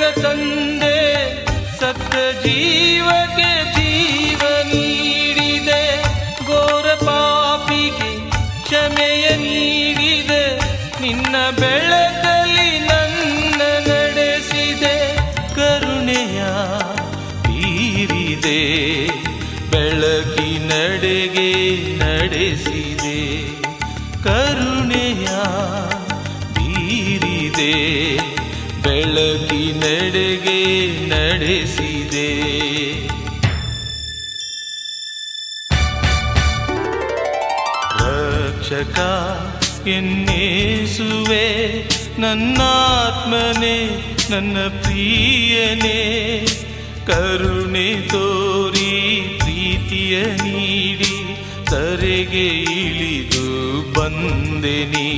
ತಂದೆ ಸತ್ತ ಜೀವಕ್ಕೆ ಜೀವ ನೀಡಿದೆ. ಘೋರ ಪಾಪಿಗೆ ಕ್ಷಮೆಯ ನೀಡಿದೆ. ನಿನ್ನ ಬೆಳಕಲ್ಲಿ ನನ್ನ ನಡೆಸಿದೆ. ಕರುಣೆಯ ಬೀರಿದೆ. ಬೆಳಕಿನಡೆಗೆ ನಡೆಸಿದೆ. ಕರುಣೆಯ ಬೀರಿದೆ. ಬೆಳಕಿನಡೆಗೆ ನಡೆಸಿದೆ. ರಕ್ಷಕ ಎನ್ನೇಸುವೆ ನನ್ನಾತ್ಮನೆ ನನ್ನ ಪ್ರಿಯನೆ. ಕರುಣೆ ತೋರಿ ಪ್ರೀತಿಯ ನೀಡಿ ತರೆಗೆ ಇಳಿದು ಬಂದೆ ನೀ